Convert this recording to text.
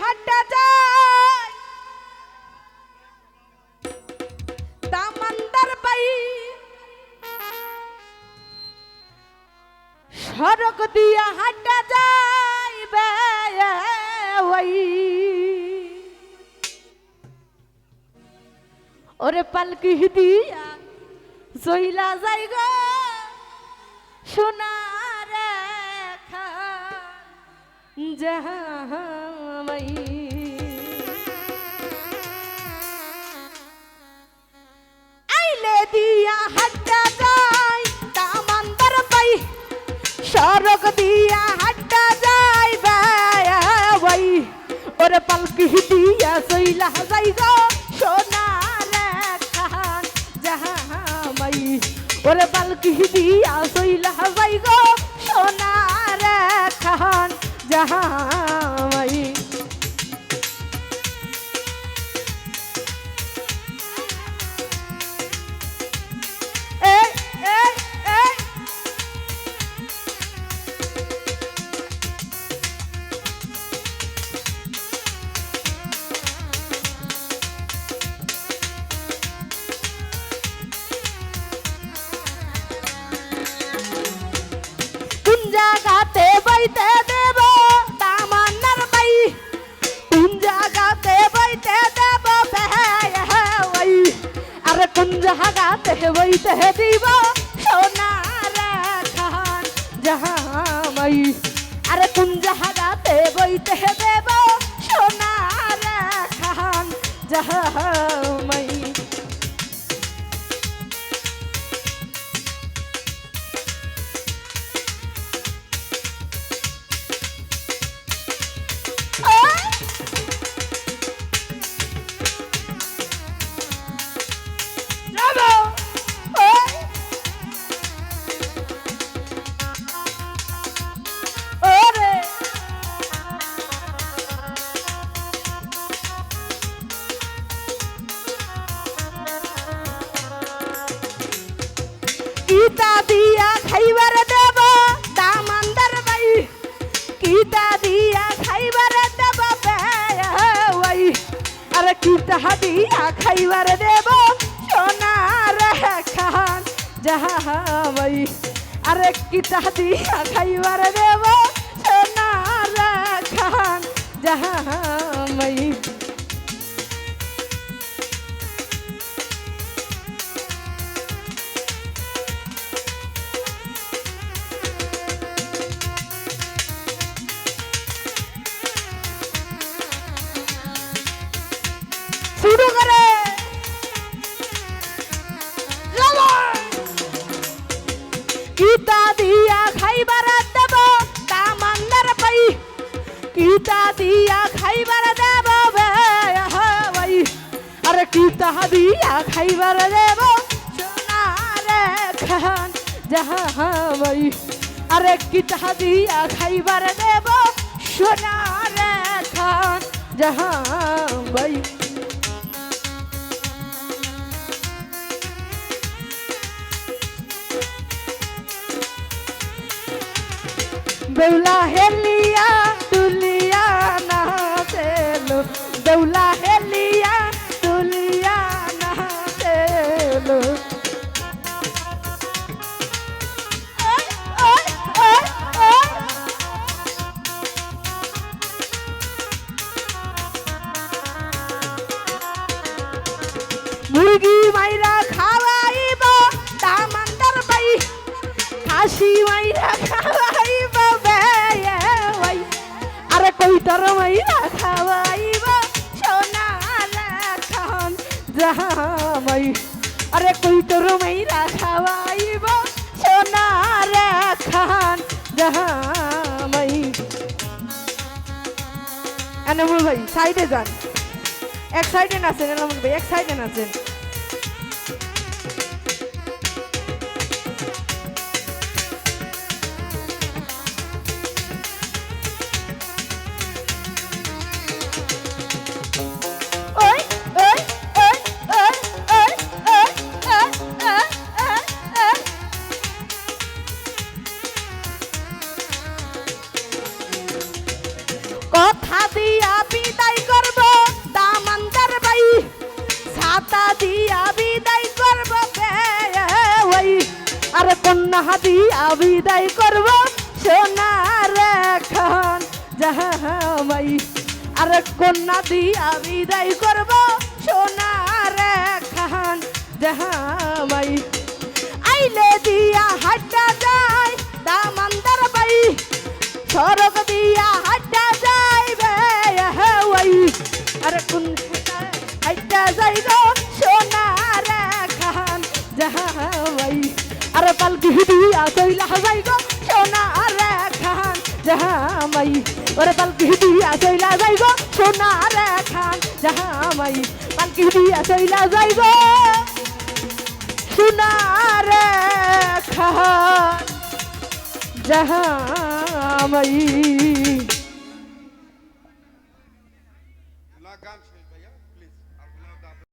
হাঁটা যায়। দামান্দার বাই। সড়ক দিয়া হাঁটা যায় ওরে পালকি দিয়া জইলা যাই গো, সোনার খা जहाँ জাহামাই আইলে দিয়া হাঁটা যাই তামান্দার পাই সড়ক দিয়া হাঁটা যাই বাই ওরে পালকি দিয়া সইলা যাই গো, সোনার খান জাহামাই ওরে পালকি দিয়া সইলা বইতে দেব, তামান্নার বাই। কোন জায়গাতে বইতে দেব বেহাই আরে কোন জায়গাতে বইতে দিব, সোনার খান জাহামাই। আরে কোন জায়গাতে বইতে দেব, সোনার খান জাহামাই। খাইবার দেব, দামান্দার বাই। কিতা দিয়া খাইবার দেব বাই আরে কিতা দিয়া খাইবার দেব, সোনার খান জাহামাই আরে কিতা দিয়া খাইবার দেব, সোনার খান জাহামাই দিয়া খাইবার দেব তামান্নার পাই। কিতা দিয়া খাইবার দেব ভাই। আরে কিতা দিয়া খাইবার দেব সোনার খান জাহাবাই আরে কিতা দিয়া খাইবার দেব সোনার খান জাহাবাই বেউলা হেলিয়া তুলিয়া না তেলো বেউলা হেলিয়া তুলিয়া না তেলো মুরগি মাইরা খাওয়াইব তামান্দার পাই, খাসি মাইরা খাওয়াইব। কইতর মাইরা খাওয়াইব? সোনার খান জামাই। আরে কইতর মাইরা সোনার খান জামাই। এনামুল ভাই সাইডে যান। এক সাইডে নাচেন, এনামুল ভাই, এক সাইডে নাচেন। বিদায় করব দামান্দার বাই ছাতা দিয়া বিদায় করব ওই, আরে কন্যা দিয়া বিদায় করব সোনার খান জামাই আর কন্যা দিয়া বিদায় করব সোনার খান জামাই আইলে দিয়া হাড্ডা যায় দামান্দার বাই সড়ক দিয়া কোন হাড্ডা যাই গো সোনার খান জাহাই আরে পালকি দিয়া কইলা যাই গো সোনার খান জাহামাই ওরে পালকি দিয়া কইলা যাই গো সোনার খান জাহামাই পালকি দিয়া কইলা যাই গো সোনার খান জাহামাই